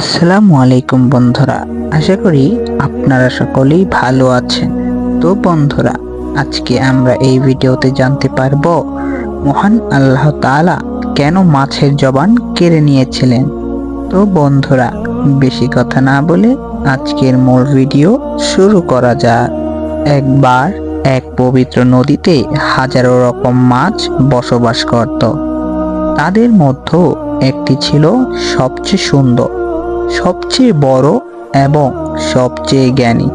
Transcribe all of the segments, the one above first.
আসসালামু আলাইকুম বন্ধুরা, আশা করি আপনারা সকলেই ভালো আছেন। তো বন্ধুরা, আজকে আমরা এই ভিডিওতে জানতে পারব মহান আল্লাহ তাআলা কেন মাছের জবান কেড়ে নিয়েছিলেন। তো বন্ধুরা, বেশি কথা না বলে আজকের মূল ভিডিও শুরু করা যাক। একবার এক পবিত্র নদীতে হাজারো রকম মাছ বসবাস করত। তাদের মধ্যে একটি ছিল সবচেয়ে সুন্দর সবচেয়ে বড় এবং সবচেয়ে জ্ঞানী।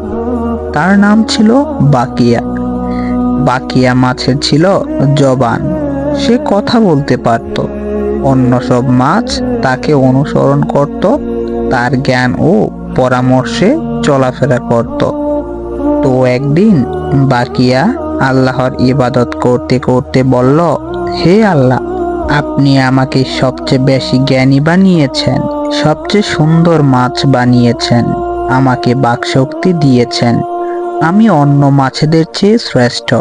তার নাম ছিল বাকিয়া। বাকিয়া মাছের ছিল জবান। সে কথা বলতে পারত। অন্য সব মাছ তাকে অনুসরণ করত, তার জ্ঞান ও পরামর্শে চলাফেরা করত। তো একদিন বাকিয়া আল্লাহর ইবাদত করতে করতে বলল, হে আল্লাহ, আপনি আমাকে সবচেয়ে বেশি জ্ঞানী বানিয়েছেন। সবচেয়ে সুন্দর মাছ বানিয়েছেন, আমাকে বাকশক্তি দিয়েছেন। আমি অন্য মাছেদের চেয়ে শ্রেষ্ঠ।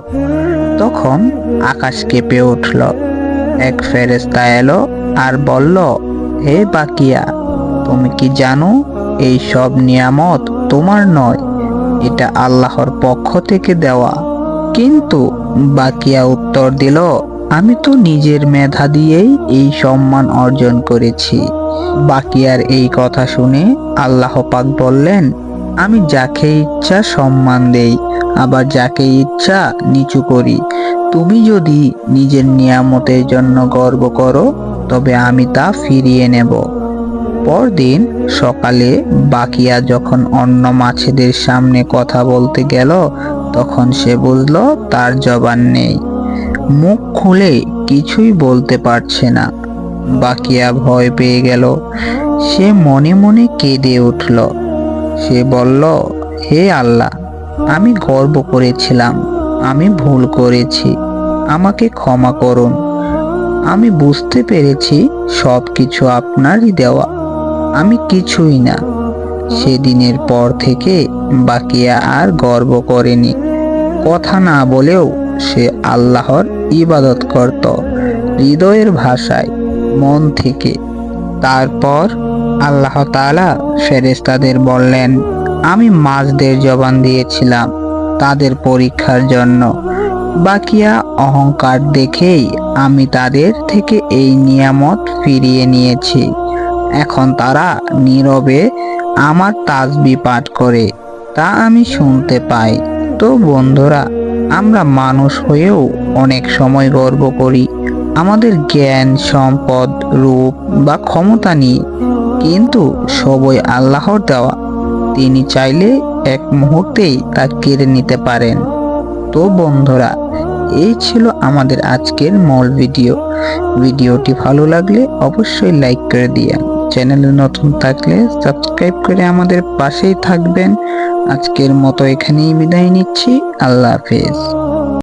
তখন আকাশ কেঁপে উঠল। এক ফেরেস্তা এলো আর বলল, হে বাকিয়া, তুমি কি জানো, এই সব নিয়ামত তোমার নয়, এটা আল্লাহর পক্ষ থেকে দেওয়া। কিন্তু বাকিয়া উত্তর দিল, আমি তো নিজের মেধা দিয়েই এই সম্মান অর্জন করেছি। বাকিয়ার এই কথা শুনে আল্লাহ পাক বললেন, আমি যাকে ইচ্ছা সম্মান দেই, আবার যাকে ইচ্ছা নিচু করি। তুমি যদি নিজের নিয়ামতের জন্য গর্ব করো, তবে আমি তা ফিরিয়ে নেব। পরদিন সকালে বাকিয়া যখন অন্য মাছেদের সামনে কথা বলতে গেল, তখন সে বুঝল তার জবান নেই। মুখ খুলে কিছুই বলতে পারছে না। বাকিয়া ভয় পেয়ে গেল। সে মনে মনে কেঁদে উঠল। সে বলল, হে আল্লাহ, আমি গর্ব করেছিলাম। আমি ভুল করেছি। আমাকে ক্ষমা করুন। আমি বুঝতে পেরেছি সব কিছু আপনারই দেওয়া। আমি কিছুই না। সেদিনের পর থেকে বাকিয়া আর গর্ব করেনি। কথা না বলেও সে আল্লাহর ইবাদত করত। হৃদয়ের ভাষায় মন থেকে। তারপর আল্লাহ তাআলা ফেরেশতাদের বললেন, আমি মাছদের জবান দিয়েছিলাম তাদের পরীক্ষার জন্য। বাকিয়া অহংকার দেখেই আমি তাদের থেকে এই নিয়ামত ফিরিয়ে নিয়েছি। এখন তারা নীরবে আমার তাজবি পাঠ করে, তা আমি শুনতে পাই। তো বন্ধুরা, আমরা মানুষ হয়েও অনেক সময় গর্ব করি। আমাদের জ্ঞান, সম্পদ, রূপ বা ক্ষমতা নিয়ে কিন্তু সবই আল্লাহর দেওয়া। তিনি চাইলে এক মুহূর্তেই তা কেড়ে নিতে পারেন। তো বন্ধুরা, এই ছিল আমাদের আজকের মূল ভিডিও। ভিডিওটি ভালো লাগলে অবশ্যই লাইক করে দিয়েন। চ্যানেলে নতুন থাকলে সাবস্ক্রাইব করে আমাদের পাশেই থাকবেন। আজকের মতো এখানেই বিদায় নিচ্ছি। আল্লাহ হাফেজ।